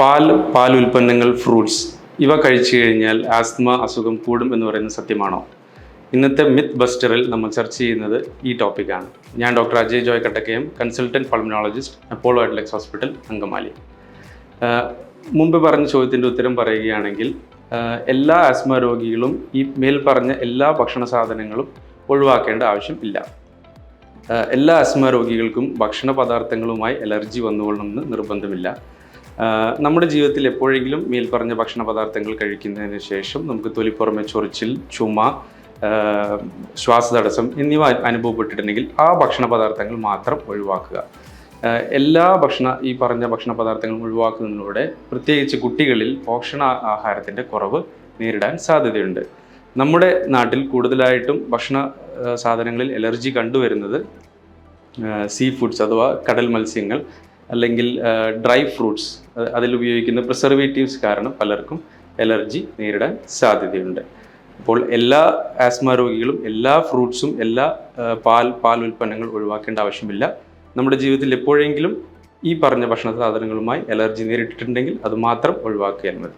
പാൽ പാൽ ഉൽപ്പന്നങ്ങൾ ഫ്രൂട്ട്സ് ഇവ കഴിച്ചു കഴിഞ്ഞാൽ ആസ്മ അസുഖം കൂടും എന്ന് പറയുന്നത് സത്യമാണോ? ഇന്നത്തെ മിത്ത് ബസ്റ്ററിൽ നമ്മൾ ചർച്ച ചെയ്യുന്നത് ഈ ടോപ്പിക്കാണ്. ഞാൻ doctor Ajay Joy Kattakkayam consultant pulmonologist Apollo Adlux hospital Angamaly. മുമ്പ് പറഞ്ഞ ചോദ്യത്തിന്റെ ഉത്തരം പറയുകയാണെങ്കിൽ എല്ലാ ആസ്മ രോഗികളും ഈ മേൽ പറഞ്ഞ എല്ലാ ഭക്ഷണ സാധനങ്ങളും ഒഴിവാക്കേണ്ട ആവശ്യം ഇല്ല. എല്ലാ ആസ്മ രോഗികൾക്കും ഭക്ഷണ പദാർത്ഥങ്ങളുമായി അലർജി വന്നുകൊള്ളണമെന്ന് നിർബന്ധമില്ല. നമ്മുടെ ജീവിതത്തിൽ എപ്പോഴെങ്കിലും മേൽ പറഞ്ഞ ഭക്ഷണ പദാർത്ഥങ്ങൾ കഴിക്കുന്നതിന് ശേഷം നമുക്ക് തൊലിപ്പുറമെ ചൊറിച്ചിൽ ചുമ ശ്വാസതടസ്സം എന്നിവ അനുഭവപ്പെട്ടിട്ടുണ്ടെങ്കിൽ ആ ഭക്ഷണ പദാർത്ഥങ്ങൾ മാത്രം ഒഴിവാക്കുക. എല്ലാ ഭക്ഷണ ഈ പറഞ്ഞ ഭക്ഷണ പദാർത്ഥങ്ങളും ഒഴിവാക്കുന്നതിലൂടെ പ്രത്യേകിച്ച് കുട്ടികളിൽ പോഷണ ആഹാരത്തിന്റെ കുറവ് നേരിടാൻ സാധ്യതയുണ്ട്. നമ്മുടെ നാട്ടിൽ കൂടുതലായിട്ടും ഭക്ഷണ സാധനങ്ങളിൽ എലർജി കണ്ടുവരുന്നത് സീ ഫുഡ്സ് അഥവാ കടൽ മത്സ്യങ്ങൾ അല്ലെങ്കിൽ ഡ്രൈ ഫ്രൂട്ട്സ് അതിൽ ഉപയോഗിക്കുന്ന പ്രിസർവേറ്റീവ്സ് കാരണം പലർക്കും എലർജി നേരിടാൻ സാധ്യതയുണ്ട്. അപ്പോൾ എല്ലാ ആസ്മ രോഗികളും എല്ലാ ഫ്രൂട്ട്സും എല്ലാ പാൽ പാൽ ഉൽപ്പന്നങ്ങൾ ഒഴിവാക്കേണ്ട ആവശ്യമില്ല. നമ്മുടെ ജീവിതത്തിൽ എപ്പോഴെങ്കിലും ഈ പറഞ്ഞ ഭക്ഷണ സാധനങ്ങളുമായി അലർജി നേരിട്ടിട്ടുണ്ടെങ്കിൽ അത് മാത്രം ഒഴിവാക്കിയാൽ മതി.